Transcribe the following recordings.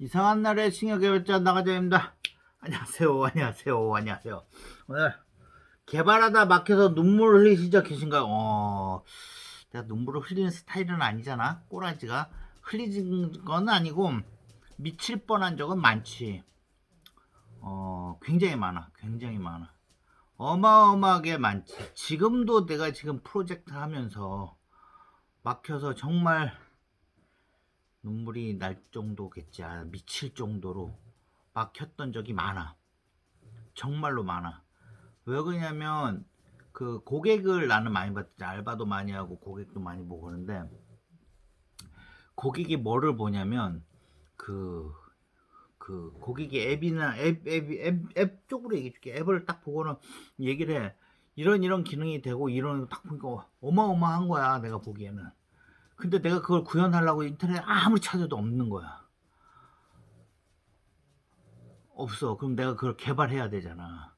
이상한 날의 싱어개발자 나가자입니다. 안녕하세요, 안녕하세요, 안녕하세요. 오늘 개발하다 막혀서 눈물 흘리시죠 계신가요? 어, 내가 눈물을 흘리는 스타일은 아니잖아. 꼬라지가 흘리는 건 아니고 미칠 뻔한 적은 많지. 어, 굉장히 많아, 굉장히 많아. 어마어마하게 많지. 지금도 내가 지금 프로젝트 하면서 막혀서 정말 눈물이 날 정도겠지. 아, 미칠 정도로 막혔던 적이 많아. 정말로 많아. 왜 그러냐면 그 고객을 나는 많이 봤지. 알바도 많이 하고 고객도 많이 보고 그러는데 고객이 뭐를 보냐면 그, 그 고객이 앱이나 앱, 앱, 앱, 앱 쪽으로 얘기해 줄게. 앱을 딱 보고는 얘기를 해. 이런 이런 기능이 되고 이런 거딱 보니까 어마어마한 거야. 내가 보기에는. 근데 내가 그걸 구현하려고 인터넷에 아무리 찾아도 없는 거야. 없어. 그럼 내가 그걸 개발해야 되잖아.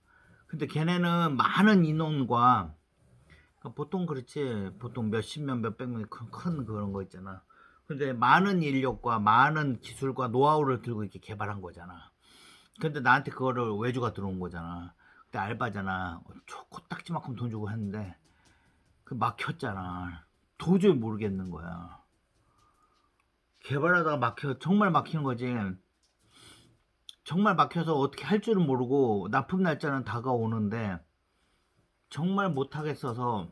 근데 걔네는 많은 인원과 그러니까 보통 그렇지. 보통 몇십 명, 몇백 명의 큰, 큰 그런 거 있잖아. 근데 많은 인력과 많은 기술과 노하우를 들고 이렇게 개발한 거잖아. 근데 나한테 그거를 외주가 들어온 거잖아. 그때 알바잖아. 초- 코딱지만큼 돈 주고 했는데 그 막혔잖아. 도저히 모르겠는 거야. 개발하다가 막혀 정말 막히는 거지. 정말 막혀서 어떻게 할 줄은 모르고 납품 날짜는 다가오는데 정말 못하겠어서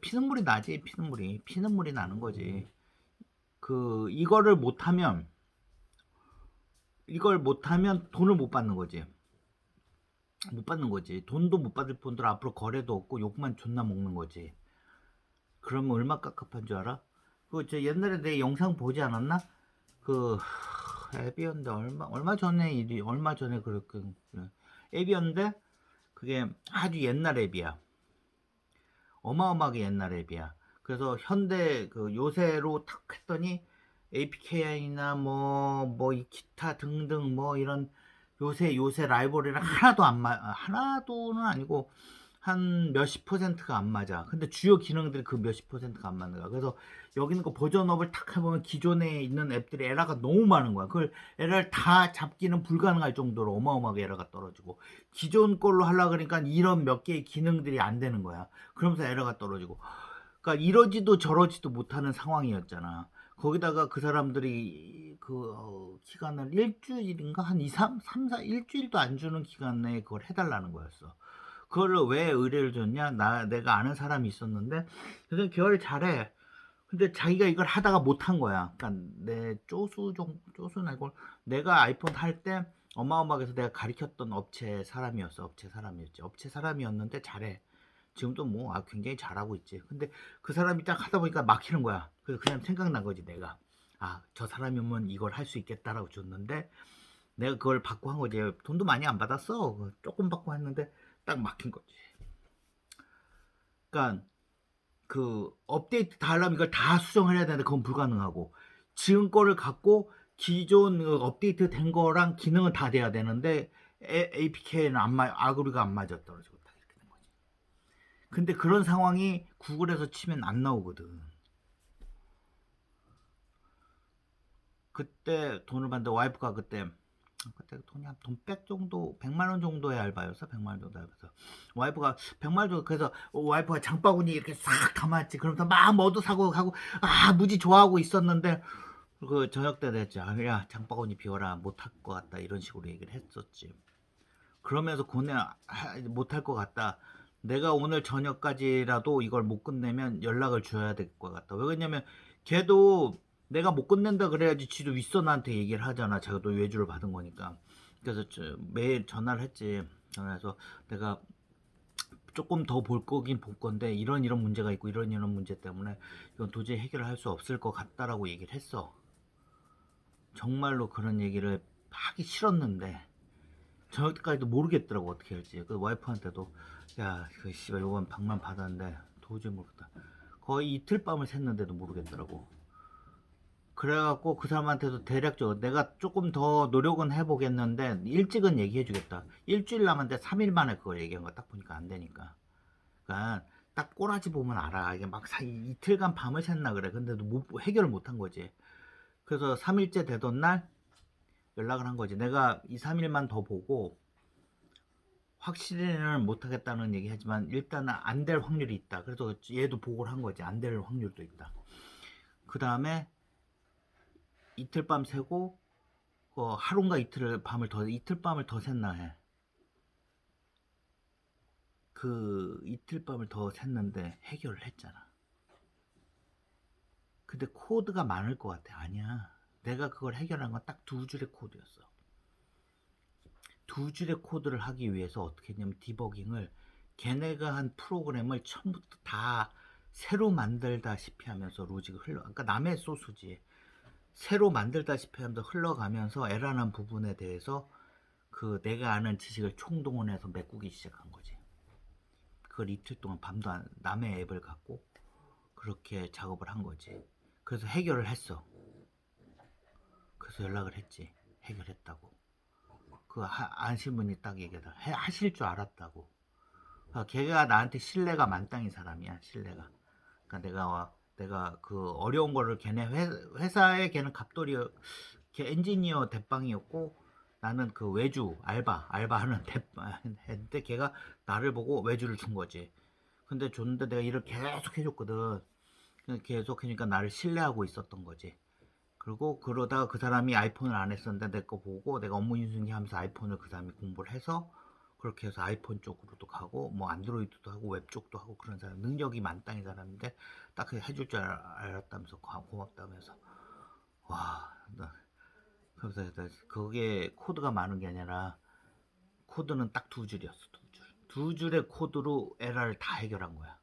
피눈물이 나지 피눈물이 피눈물이 나는 거지. 그 이거를 못하면 이걸 못하면 돈을 못 받는 거지. 못 받는 거지. 돈도 못 받을 뿐더러 앞으로 거래도 없고 욕만 존나 먹는 거지. 그러면 얼마 깝깝한 줄 알아? 그 저 옛날에 내 영상 보지 않았나? 그 앱이었는데 얼마 얼마 전에 일이 얼마 전에 그렇게 앱이었는데 그게 아주 옛날 앱이야. 어마어마하게 옛날 앱이야. 그래서 현대 그 요새로 탁 했더니 APK나 뭐 뭐 이 기타 등등 뭐 이런 요새 요새 라이브러리랑 하나도 안 맞, 하나도는 아니고 한 몇십 퍼센트가 안 맞아. 근데 주요 기능들이 그 몇십 퍼센트가 안 맞는 거야. 그래서 여기 있는 거 버전업을 탁 해보면 기존에 있는 앱들이 에러가 너무 많은 거야. 그걸 에러를 다 잡기는 불가능할 정도로 어마어마하게 에러가 떨어지고 기존 걸로 하려고 그러니까 이런 몇 개의 기능들이 안 되는 거야. 그러면서 에러가 떨어지고 그러니까 이러지도 저러지도 못하는 상황이었잖아. 거기다가 그 사람들이 그 어, 기간을 일주일인가 한 2, 3, 3, 4 일주일도 안 주는 기간 내에 그걸 해달라는 거였어. 그거를 왜 의뢰를 줬냐? 나 내가 아는 사람이 있었는데 그래서 걔를 잘해. 근데 자기가 이걸 하다가 못한 거야. 그러니까 내 쪼수 종 쪼수나 이걸 내가 아이폰 할 때 어마어마하게 해서 내가 가르쳤던 업체 사람이었어. 업체 사람이었지. 업체 사람이었는데 잘해. 지금도 뭐 아, 굉장히 잘하고 있지. 근데 그 사람이 딱 하다 보니까 막히는 거야. 그래서 그냥 생각난 거지 내가. 아, 저 사람이면 이걸 할 수 있겠다라고 줬는데 내가 그걸 받고 한 거지. 돈도 많이 안 받았어. 그 조금 받고 했는데 딱 막힌 거지. 그러니까 그 업데이트 다 하려면 이걸 다 수정을 해야 되는데 그건 불가능하고 지금 거를 갖고 기존 그 업데이트 된 거랑 기능은 다 돼야 되는데 APK는 안 맞, 아그리가 안 맞아 떨어지고 딱 이렇게 된 거지. 근데 그런 상황이 구글에서 치면 안 나오거든. 그때 돈을 받는데 와이프가 그때 그때 돈이 한 돈 100 정도 100만 원 정도의 알바였어 100만 원 정도 알바였어 와이프가 100만 원 정도 그래서 와이프가 장바구니 이렇게 싹 담았지. 그러면서 막 뭐도 사고 가고 아 무지 좋아하고 있었는데 그 저녁 때 됐지 아, 야 장바구니 비워라 못할 것 같다 이런 식으로 얘기를 했었지. 그러면서 고뇌 못할 것 같다. 내가 오늘 저녁까지라도 이걸 못 끝내면 연락을 줘야 될 것 같다. 왜 그러냐면 걔도 내가 못 끝낸다 그래야지 지도 윗선한테 얘기를 하잖아. 자기도 외주를 받은 거니까. 그래서 저 매일 전화를 했지. 전화해서 내가 조금 더 볼 거긴 볼 건데 이런 이런 문제가 있고 이런 이런 문제 때문에 이건 도저히 해결을 할 수 없을 것 같다라고 얘기를 했어. 정말로 그런 얘기를 하기 싫었는데 저녁 때까지도 모르겠더라고 어떻게 할지. 그 와이프한테도 야 그 씨발 요번 방만 받았는데 도저히 모르겠다. 거의 이틀 밤을 샜는데도 모르겠더라고. 그래갖고 그 사람한테도 대략적으로 내가 조금 더 노력은 해보겠는데 일찍은 얘기해주겠다. 일주일 남았는데 3일 만에 그걸 얘기한 거 딱 보니까 안 되니까. 그러니까 딱 꼬라지 보면 알아. 이게 막 사, 이틀간 밤을 샜나 그래. 근데도 못, 해결을 못한 거지. 그래서 3일째 되던 날 연락을 한 거지. 내가 2, 3일만 더 보고 확실히는 못하겠다는 얘기 하지만 일단은 안 될 확률이 있다. 그래서 얘도 보고를 한 거지. 안 될 확률도 있다. 그 다음에 이틀 밤 새고 어, 하루인가 이틀을 밤을 더 이틀 밤을 더 샜나 해. 그 이틀 밤을 더 샜는데 해결을 했잖아. 근데 코드가 많을 것 같아. 아니야. 내가 그걸 해결한 건 딱 두 줄의 코드였어. 두 줄의 코드를 하기 위해서 어떻게 했냐면 디버깅을 걔네가 한 프로그램을 처음부터 다 새로 만들다시피 하면서 로직을 흘러 그러니까 남의 소스지 새로 만들다시피 하면서 흘러가면서 에러난 부분에 대해서 그 내가 아는 지식을 총동원해서 메꾸기 시작한 거지. 그걸 이틀 동안 밤도 안, 남의 앱을 갖고 그렇게 작업을 한 거지. 그래서 해결을 했어. 그래서 연락을 했지. 해결했다고. 그 하- 아신 분이 딱 얘기하다 해 하실 줄 알았다고. 아, 걔가 나한테 신뢰가 만땅인 사람이야 신뢰가. 그러니까 내가 와- 내가 그 어려운 거를 걔네 회, 회사에 걔는 갑돌이 걔 엔지니어 대빵이었고 나는 그 외주 알바 알바하는 대빵인데 걔가 나를 보고 외주를 준 거지. 근데 줬는데 내가 일을 계속 해줬거든. 계속 하니까 나를 신뢰하고 있었던 거지. 그리고 그러다가 그 사람이 아이폰을 안 했었는데 내 거 보고 내가 업무 인수인계 하면서 아이폰을 그 사람이 공부를 해서 그렇게 해서 아이폰 쪽으로도 가고 뭐 안드로이드도 하고 웹 쪽도 하고 그런 사람 능력이 만땅인 사람인데 딱그 해줄 줄 알- 알았다면서 고- 고맙다면서 와 나, 그래서 그게 코드가 많은 게 아니라 코드는 딱 두 줄이었어 두 줄. 두 줄의 코드로 에러를 다 해결한 거야.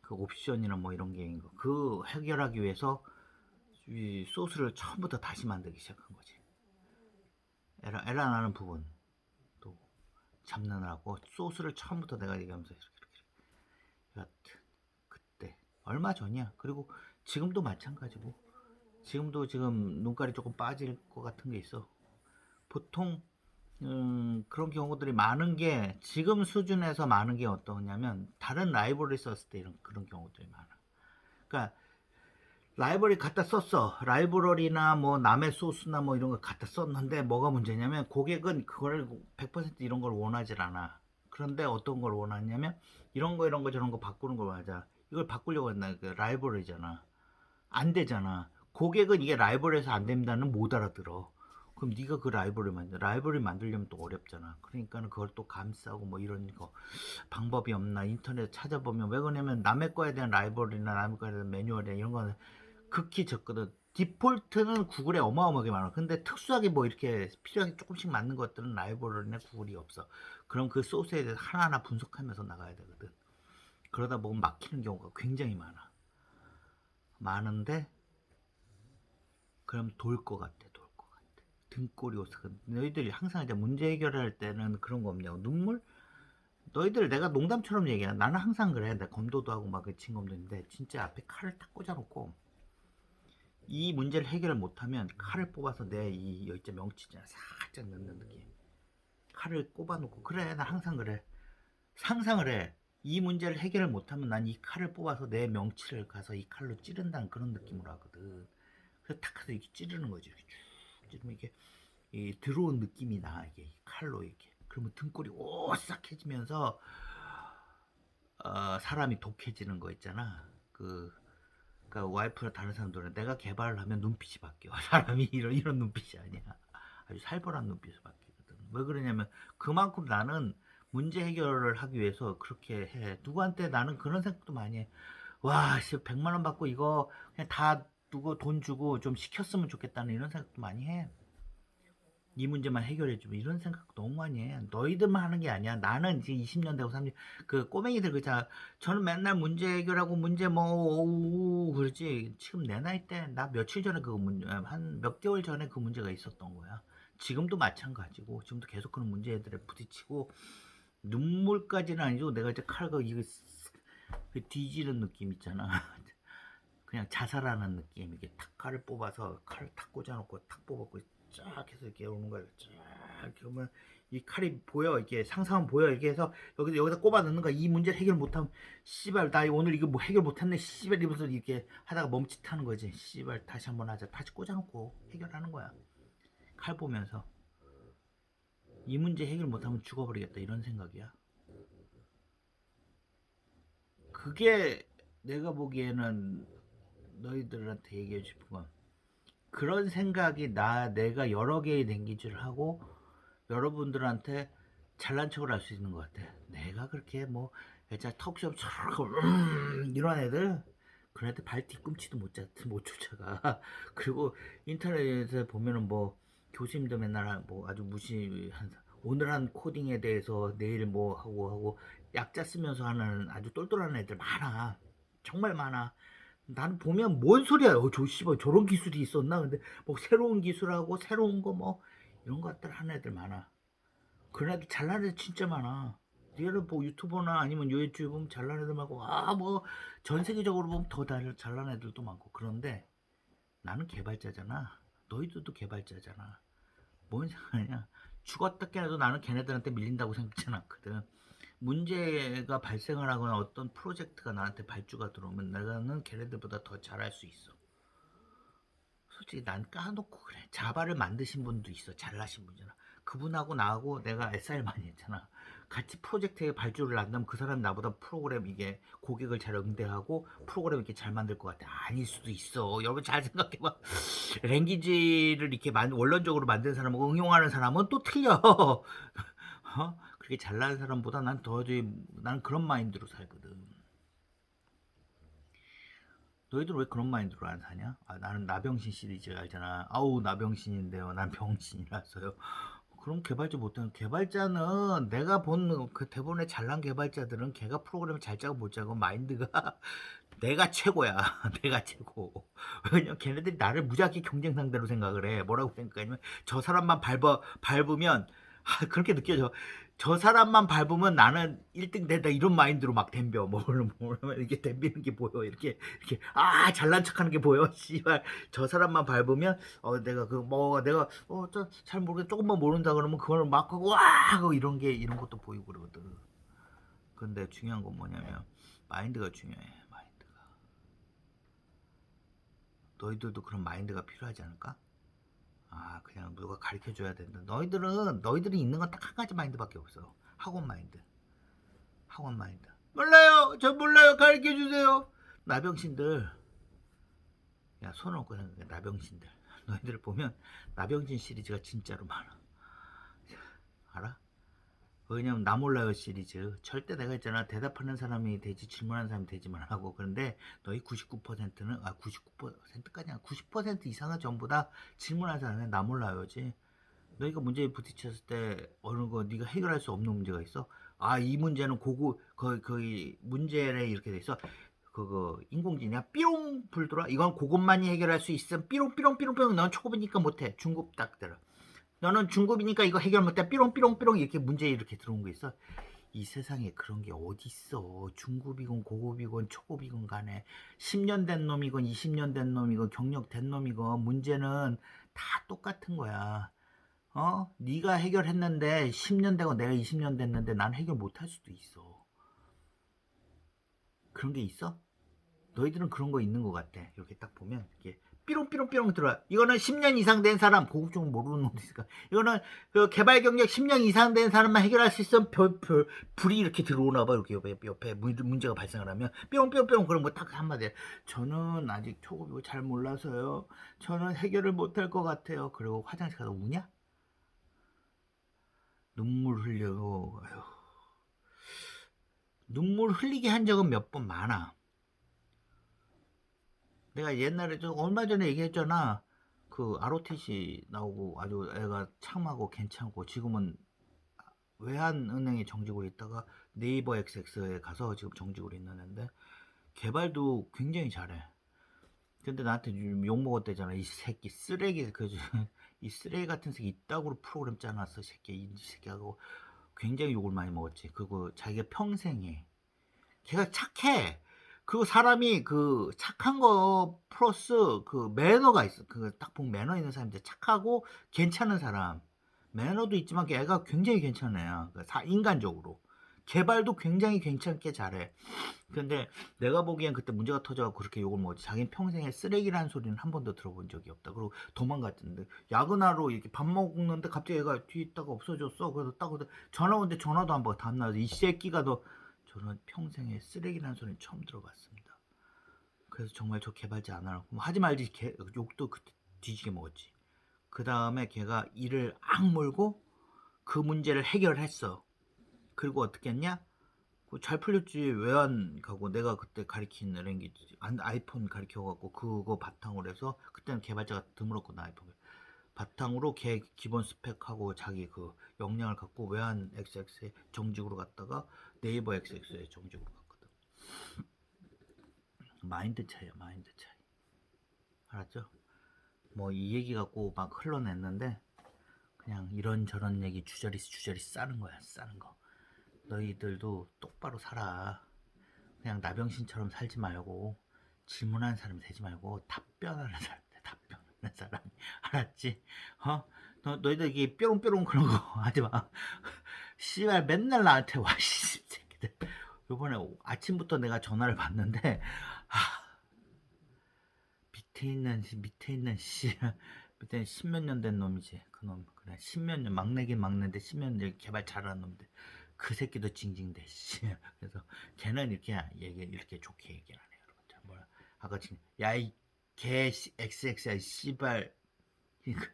그 옵션이나 뭐 이런 게 있는 거. 그 해결하기 위해서 이 소스를 처음부터 다시 만들기 시작한 거지. 에라, 에라 나는 부분 또 잡느라고 소스를 처음부터 내가 얘기하면서 이렇게 이렇게 여하튼 그때 얼마 전이야. 그리고 지금도 마찬가지고 지금도 지금 눈깔이 조금 빠질 것 같은 게 있어. 보통 음, 그런 경우들이 많은 게 지금 수준에서 많은 게 어떠냐면 다른 라이브러리 썼을 때 이런 그런 경우들이 많아. 그러니까 라이브러리 갖다 썼어. 라이브러리나 뭐 남의 소스나 뭐 이런 거 갖다 썼는데 뭐가 문제냐면 고객은 그걸 100% 이런 걸 원하질 않아. 그런데 어떤 걸 원하냐면 이런 거 이런 거 저런 거 바꾸는 걸 원하자. 이걸 바꾸려고 했나 그 라이브러리잖아. 안 되잖아. 고객은 이게 라이브러리에서 안 된다는 못 알아들어. 그럼 네가 그 라이브러리 만들 라이브러리 만들려면 또 어렵잖아. 그러니까는 그걸 또 감싸고 뭐 이런 거 방법이 없나 인터넷 찾아보면 왜 그러냐면 남의 거에 대한 라이브러리나 남의 거에 대한 매뉴얼이나 이런 거는 극히 적거든. 디폴트는 구글에 어마어마하게 많아. 근데 특수하게 뭐 이렇게 필요하게 조금씩 맞는 것들은 라이브러리나 구글이 없어. 그럼 그 소스에 대해서 하나하나 분석하면서 나가야 되거든. 그러다 보면 막히는 경우가 굉장히 많아. 많은데 그럼 돌 것 같아, 돌 것 같아. 등골이 오서 너희들이 항상 이제 문제 해결할 때는 그런 거 없냐고 눈물? 너희들 내가 농담처럼 얘기해. 나는 항상 그래. 내가 검도도 하고 막 그 친검도인데 진짜 앞에 칼을 딱 꽂아놓고 이 문제를 해결을 못하면 칼을 뽑아서 내 이 여기자 명치잖아 살짝 넣는 느낌. 칼을 꼽아놓고 그래 나 항상 그래. 상상을 해. 이 문제를 해결을 못하면 난 이 칼을 뽑아서 내 명치를 가서 이 칼로 찌른다는 그런 느낌으로 하거든. 그래서 탁 해서 이렇게 찌르는 거지. 이렇게 쭉 찌르면 이게 이 들어온 느낌이 나 이게 이 칼로 이렇게. 그러면 등골이 오싹해지면서 어, 사람이 독해지는 거 있잖아. 그 그러니까 와이프나 다른 사람들은 내가 개발을 하면 눈빛이 바뀌어. 사람이 이런 이런 눈빛이 아니야. 아주 살벌한 눈빛으로 바뀌거든. 왜 그러냐면 그만큼 나는 문제 해결을 하기 위해서 그렇게 해. 누구한테 나는 그런 생각도 많이 해. 와, 씨, 100만 원 받고 이거 그냥 다 누구 돈 주고 좀 시켰으면 좋겠다는 이런 생각도 많이 해. 이 문제만 해결해주면 이런 생각 너무 많이 해. 너희들만 하는 게 아니야. 나는 이제 20년 되고 30년 그 꼬맹이들 그자 저는 맨날 문제 해결하고 문제 뭐 오우 그러지. 지금 내 나이 때 나 며칠 전에 그 문제 한 몇 개월 전에 그 문제가 있었던 거야. 지금도 마찬가지고 지금도 계속 그런 문제들에 부딪히고 눈물까지는 아니고 내가 이제 칼과 이거 쓱그 뒤지는 느낌 있잖아. 그냥 자살하는 느낌 이게 탁 칼을 뽑아서 칼을 탁 꽂아놓고 탁 뽑았고 쫙 해서 이렇게 오는 거야. 쫙 오면 이 칼이 보여 이게 상상은 보여 이렇게 해서 여기서 여기다 꼽아 넣는 거야. 이 문제를 해결 못하면 씨발 나 오늘 이거 뭐 해결 못했네 씨발 이러면서 이렇게 하다가 멈칫하는 거지. 씨발 다시 한번 하자. 다시 꽂아놓고 해결하는 거야. 칼 보면서 이 문제 해결 못하면 죽어버리겠다 이런 생각이야. 그게 내가 보기에는 너희들한테 얘기해 싶은 건 그런 생각이 나 내가 여러 개의 랭귀지를 하고 여러분들한테 잘난 척을 할 수 있는 것 같아. 내가 그렇게 뭐 애자 턱시험처럼 음, 이런 애들 그런 애들 발 뒤꿈치도 못, 자, 못 쫓아가. 그리고 인터넷에 보면은 뭐 교수님도 맨날 뭐 아주 무시한 오늘 한 코딩에 대해서 내일 뭐 하고 하고 약자 쓰면서 하는 아주 똘똘한 애들 많아. 정말 많아. 나는 보면 뭔 소리야. 어, 저 씨발 저런 기술이 있었나? 근데 뭐 새로운 기술하고 새로운 거 뭐 이런 것들 하는 애들 많아. 그런 애들 잘나는 애들 진짜 많아. 얘를 뭐 유튜버나 아니면 유튜브 보면 잘나는 애들 많고 아 뭐 전 세계적으로 보면 더 잘- 잘나는 애들도 많고 그런데 나는 개발자잖아. 너희들도 개발자잖아. 뭔 상관이야? 죽었다 깨어도 나는 걔네들한테 밀린다고 생각하지 않거든. 문제가 발생을 하거나 어떤 프로젝트가 나한테 발주가 들어오면 나는 걔네들보다 더 잘할 수 있어. 솔직히 난 까놓고 그래. 자바를 만드신 분도 있어. 잘나신 분이잖아. 그분하고 나하고 내가 SR 많이 했잖아. 같이 프로젝트에 발주를 한다면 그 사람 나보다 프로그램 이게 고객을 잘 응대하고 프로그램 이렇게 잘 만들 것 같아. 아닐 수도 있어. 여러분 잘 생각해봐. 랭귀지를 이렇게 만, 원론적으로 만든 사람하고 응용하는 사람은 또 틀려. 어? 그렇게 잘나는 사람보다 난 더, 난 그런 마인드로 살거든. 너희들 왜 그런 마인드로 안 사냐? 아, 나는 나병신 시리즈 알잖아. 아우, 나병신인데요. 난 병신이라서요. 그럼 개발자 못하는 개발자는 내가 본 그 대본에 잘난 개발자들은 걔가 프로그램을 잘 짜고 못 짜고 마인드가 내가 최고야. 내가 최고. 왜냐면 걔네들이 나를 무지하게 경쟁 상대로 생각을 해. 뭐라고 생각하냐면 저 사람만 밟아 밟으면 아, 그렇게 느껴져. 저 사람만 밟으면 나는 1등 된다 이런 마인드로 막 덤벼. 뭐, 뭐, 뭐 이렇게 덤비는 게 보여. 이렇게 이렇게 아 잘난 척하는 게 보여. 씨발 저 사람만 밟으면 어 내가 그 뭐 내가 어잘 모르겠 조금만 모른다 그러면 그걸 막 하고 와 하고 이런 게 이런 것도 보이고 그러거든. 근데 중요한 건 뭐냐면 마인드가 중요해. 마인드가. 너희들도 그런 마인드가 필요하지 않을까? 아 그냥 누가 가르쳐 줘야 된다. 너희들은 너희들이 있는 건 딱 한 가지 마인드밖에 없어. 학원 마인드. 학원 마인드. 몰라요. 저 몰라요. 가르쳐 주세요. 나병신들. 야손 얹고 생각해. 나병신들. 너희들 보면 나병신 시리즈가 진짜로 많아. 알아? 왜냐면 나 몰라요 시리즈. 절대 내가 있잖아 대답하는 사람이 되지 질문하는 사람이 되지 말라고. 그런데 너희 99%는 아 99%까지 아니라 90% 이상은 전부 다 질문하는 사람은 나 몰라요지? 너희가 문제에 부딪혔을 때 어느 거 네가 해결할 수 없는 문제가 있어? 아 이 문제는 고고 거의 거의 문제에 이렇게 돼 있어. 그거 인공지능이야? 삐롱 불더라 이건 그것만이 해결할 수 있음. 삐롱 삐롱 삐롱 삐롱. 넌 초급이니까 못해. 중급 딱 들어 너는 중급이니까 이거 해결 못해. 삐롱삐롱삐롱 이렇게 문제 이렇게 들어온 거 있어? 이 세상에 그런 게 어딨어? 중급이건 고급이건 초급이건 간에 10년 된 놈이건 20년 된 놈이건 경력 된 놈이건 문제는 다 똑같은 거야. 어? 네가 해결했는데 10년 되고 내가 20년 됐는데 난 해결 못할 수도 있어. 그런 게 있어? 너희들은 그런 거 있는 것 같아. 이렇게 딱 보면 이게 삐롱삐롱삐롱 들어와. 이거는 10년 이상 된 사람, 고급 좀 모르는 있을까? 이거는 그 개발 경력 10년 이상 된 사람만 해결할 수 있으면 별, 별, 불이 이렇게 들어오나 봐. 이렇게 옆에, 옆에 문- 문제가 발생을 하면 삐롱삐롱삐롱 그런 거 딱 한마디. 저는 아직 초급이고 잘 몰라서요. 저는 해결을 못 할 것 같아요. 그리고 화장실 가서 우냐? 눈물 흘려. 아휴. 눈물 흘리게 한 적은 몇 번 많아. 내가 옛날에 좀 얼마 전에 얘기했잖아. 그 ROTC 나오고 아주 애가 참하고 괜찮고 지금은 외환은행에 정직으로 있다가 네이버 XX에 가서 지금 정직으로 있는 애인데 개발도 굉장히 잘해. 근데 나한테 욕 먹었대잖아. 이 새끼 쓰레기 그이 쓰레기 같은 새끼 이따구로 프로그램 짜놨어. 이 새끼 이 새끼하고 굉장히 욕을 많이 먹었지. 그거 자기가 평생에 걔가 착해. 그 사람이 그 착한 거 플러스 그 매너가 있어. 그 딱 보면 매너 있는 사람인데 착하고 괜찮은 사람. 매너도 있지만 걔가 굉장히 애야. 그 사- 인간적으로. 개발도 굉장히 괜찮게 잘해. 근데 내가 보기엔 그때 문제가 터져갖고 그렇게 욕을 먹었지. 자기는 평생에 쓰레기라는 소리는 한 번도 들어본 적이 없다. 그리고 도망갔는데 야근하러 이렇게 밥 먹는데 갑자기 얘가 뒤에 있다가 없어졌어. 그래서 딱 전화 오는데 전화도 안 받고 다음날 이 새끼가 너 저는 평생에 쓰레기라는 소리는 처음 들어봤습니다. 그래서 정말 저 개발자 안 하라고 뭐 하지 말지 개, 욕도 그때 뒤지게 먹었지. 그 다음에 걔가 이를 악물고 그 문제를 해결했어. 그리고 어떻게 했냐? 그잘 풀렸지 왜 안 가고 내가 그때 가리킨 랭귀지 안- 아이폰 가리켜갖고 그거 바탕으로 해서 그때는 개발자가 드물었거든 아이폰 바탕으로 걔 기본 스펙하고 자기 그 역량을 갖고 외환 XX에 정직으로 갔다가 네이버 XX에 정직으로 갔거든 마인드 차이야 마인드 차이 알았죠? 뭐 이 얘기 갖고 막 흘러냈는데 그냥 이런저런 얘기 주저리 주저리 싸는 거야 싸는 거 너희들도 똑바로 살아. 그냥 나병신처럼 살지 말고 질문하는 사람 되지 말고 답변하는 사람 돼. 답변하는 사람 알았지? 어? 너 너희들 이게 뾰롱뾰롱 그런 거 하지 마. 씨발 맨날 나한테 와 씨, 새끼들. 요번에 아침부터 내가 전화를 받는데 아, 밑에 있는 씨, 밑에 있는 씨 밑에 십몇 년 된 놈이지 그 놈 그래 십몇 년 막내긴 막내인데 십몇 년 개발 잘하는 놈들 그 새끼도 징징대 씨 그래서 걔는 이렇게 얘기 이렇게 좋게 얘기를 하네요 여러분 자 뭐야 아까 지금 야 이 개 XX야 씨발.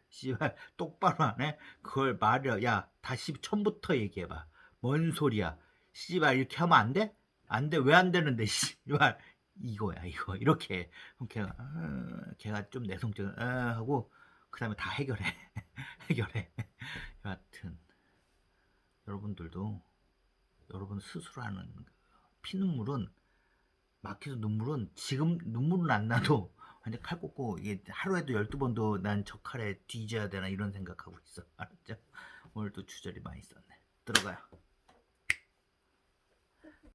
씨발 똑바로 하네 그걸 말이야. 야 다시 처음부터 얘기해봐. 뭔 소리야? 씨발 이렇게 하면 안 돼? 안 돼. 왜 안 되는데 씨발. 이거야 이거. 이렇게. 해. 걔가 어, 걔가 좀 내성적인 어, 하고 그 다음에 다 해결해. 해결해. 여하튼 여러분들도 여러분 스스로 하는 그 피눈물은 막혀서 눈물은 지금 눈물은 안 나도 완전 칼 꽂고 이게 하루에도 12번도 난 저 칼에 뒤져야 되나 이런 생각하고 있어. 알았죠? 오늘도 주저리 많이 썼네. 들어가요